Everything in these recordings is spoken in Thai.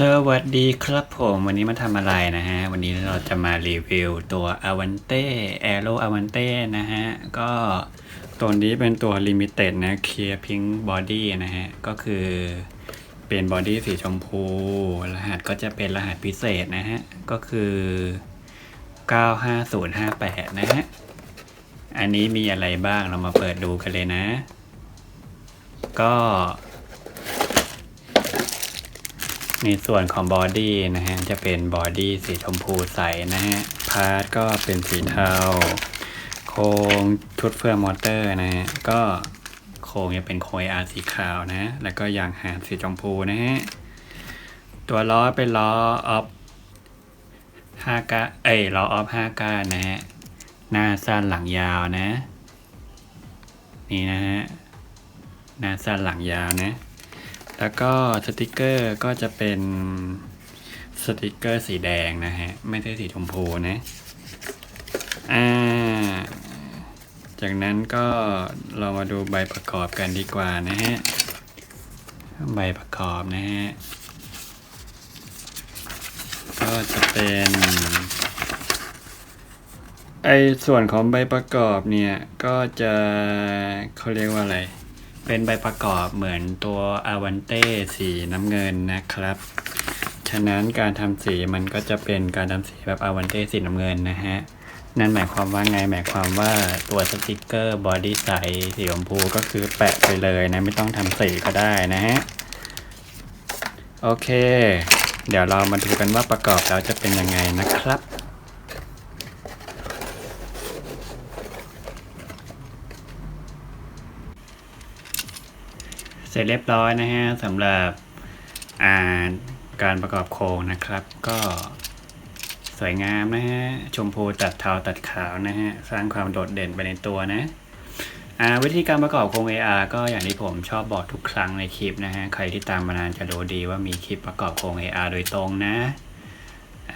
สวัสดีครับผมวันนี้มาทำอะไรนะฮะ วันนี้เราจะมารีวิวตัว a v a n t e Aero a v a n t e นะฮะ ก็ตัวนี้เป็นตัว Limited นะ Clear Pink Body นะฮะ ก็คือเป็นบอดี้สีชมพู รหัสก็จะเป็นรหัสพิเศษนะฮะ ก็คือ 95058 นะฮะ อันนี้มีอะไรบ้างเรามาเปิดดูกันเลยนะ ก็ ในส่วนของบอดี้นะฮะจะเป็นบอดี้สีชมพูใสนะฮะพาร์ทก็เป็นสีเทาโครงชุดเฟืองมอเตอร์นะฮะก็โครงจะเป็นโครงอาสีขาวนะ แล้วก็ยางหางสีชมพูนะฮะตัวล้อเป็นล้อออฟห้าก้าเอ้ยล้อออฟห้าก้านะฮะหน้าสั้นหลังยาวนะ นี่นะฮะหน้าสั้นหลังยาวนะ แล้วก็สติกเกอร์ก็จะเป็นสติกเกอร์สีแดงนะฮะ ไม่ใช่สีชมพูนะ อ่า จากนั้นก็เรามาดูใบประกอบกันดีกว่านะฮะ ใบประกอบนะฮะ ก็จะเป็นไอส่วนของใบประกอบเนี่ย ก็จะเขาเรียกว่าอะไร เป็นใบประกอบเหมือนตัวอาวันเต้สีน้ำเงินนะครับ ฉะนั้นการทำสีมันก็จะเป็นการทำสีแบบอาวันเต้สีน้ำเงินนะฮะ นั่นหมายความว่าไง หมายความว่าตัวสติกเกอร์บอดี้ใสสีชมพูก็คือแปะไปเลยนะ ไม่ต้องทำสีก็ได้นะฮะ โอเค เดี๋ยวเรามาดูกันว่าประกอบแล้วจะเป็นยังไงนะครับ ร็จเรียบร้อยนะฮะสำหรับอ่านการประกอบโครงนะครับ ก็สวยงามนะฮะ ชมพูตัดเทาตัดขาวนะฮะ สร้างความโดดเด่นไปในตัวนะวิธีการประกอบโครง AR ก็อย่างที่ผมชอบบอกทุกครั้งในคลิปนะฮะ ใครที่ตามมานานจะรู้ดีว่ามีคลิปประกอบโครง AR โดยตรงนะ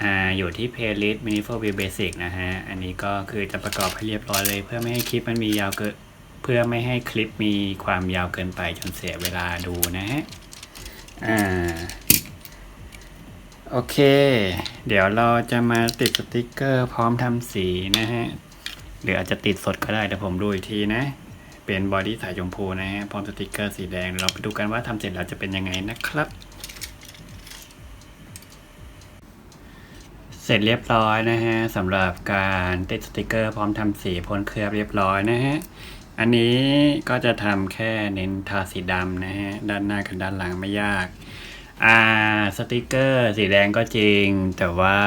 อ่าอยู่ที่ playlist mini 4 view basic นะฮะ อันนี้ก็คือจะประกอบให้เรียบร้อยเลย เพื่อไม่ให้คลิปมันมียาวเกิน เพื่อไม่ให้คลิปมีความยาวเกินไปจนเสียเวลาดูนะฮะ อ่า โอเค เดี๋ยวเราจะมาติดสติกเกอร์พร้อมทำสีนะฮะ หรืออาจจะติดสดก็ได้เดี๋ยวผมดูอีกทีนะ เป็นบอดี้สายชมพูนะฮะ พร้อมสติกเกอร์สีแดง เราไปดูกันว่าทำเสร็จแล้วจะเป็นยังไงนะครับเสร็จเรียบร้อยนะฮะสำหรับการติดสติกเกอร์พร้อมทำสีพ่นเคลือบเรียบร้อยนะฮะ อันนี้ก็จะทำแค่เน้นทาสีดำนะฮะ ด้านหน้ากับด้านหลังไม่ยาก อ่าสติกเกอร์สีแดงก็จริง แต่ว่า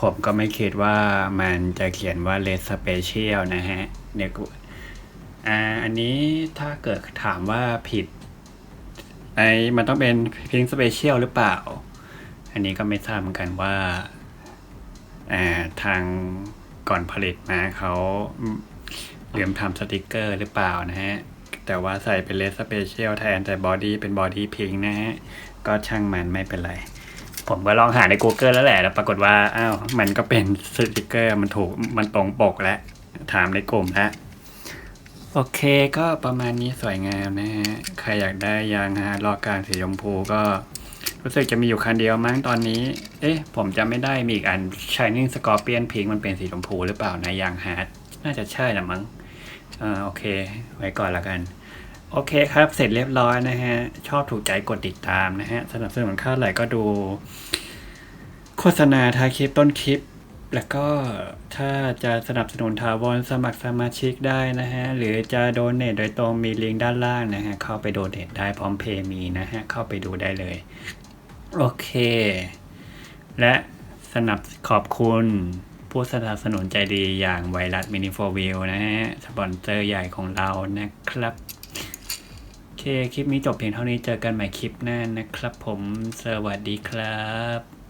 ผมก็ไม่คิดว่ามันจะเขียนว่า Red Special นะฮะเดี๋ยอ่าอันนี้ถ้าเกิดถามว่าผิดไอมันต้องเป็น Pink Special หรือเปล่า อันนี้ก็ไม่ทราบเหมือนกันว่า อ่า ทางก่อนผลิตมาเขา ลืมทำสติกเกอร์หรือเปล่านะฮะ แต่ว่าใส่เป็นเลสสเปเชียลแทนแต่บอดี้เป็นบอดี้พิงนะฮะ ก็ช่างมันไม่เป็นไร ผมก็ลองหาใน Google แล้วแหละ แล้วปรากฏว่า อ้าว มันก็เป็นสติกเกอร์ มันถูก มันตรงปกแล้ว ถามในกลุ่มแล้วโอเคก็ประมาณนี้สวยงามนะฮะ ใครอยากได้ยางฮะลอกลางสีชมพูก็รู้สึกจะมีอยู่คันเดียวมั้งตอนนี้ เอ๊ะ ผมจะไม่ได้มีอีกอัน Shining Scorpion Pink มันเป็นสีชมพูหรือเปล่านะยางฮาร์ดน่าจะใช่ละมั้ง อ่าโอเค ไว้ก่อนละกัน โอเคครับ เสร็จเรียบร้อยนะฮะ ชอบถูกใจกดติดตามนะฮะสนับสนุนค่าไหลก็ดู โฆษณาท้ายคลิปต้นคลิป แล้วก็ถ้าจะสนับสนุนทาวรสมัครสมาชิกได้นะฮะ หรือจะโดเนทโดยตรงมีลิงก์ด้านล่างนะฮะ เข้าไปโดเนทได้พร้อมเพย์มีนะฮะ เข้าไปดูได้เลย โอเค และสนับขอบคุณ ผู้สนับสนุนใจดีอย่างไวรัสมินิโฟวิวนะฮะ สปอนเซอร์ใหญ่ของเรานะครับ โอเค คลิปนี้จบเพียงเท่านี้เจอกันใหม่คลิปหน้านะครับผม สวัสดีครับ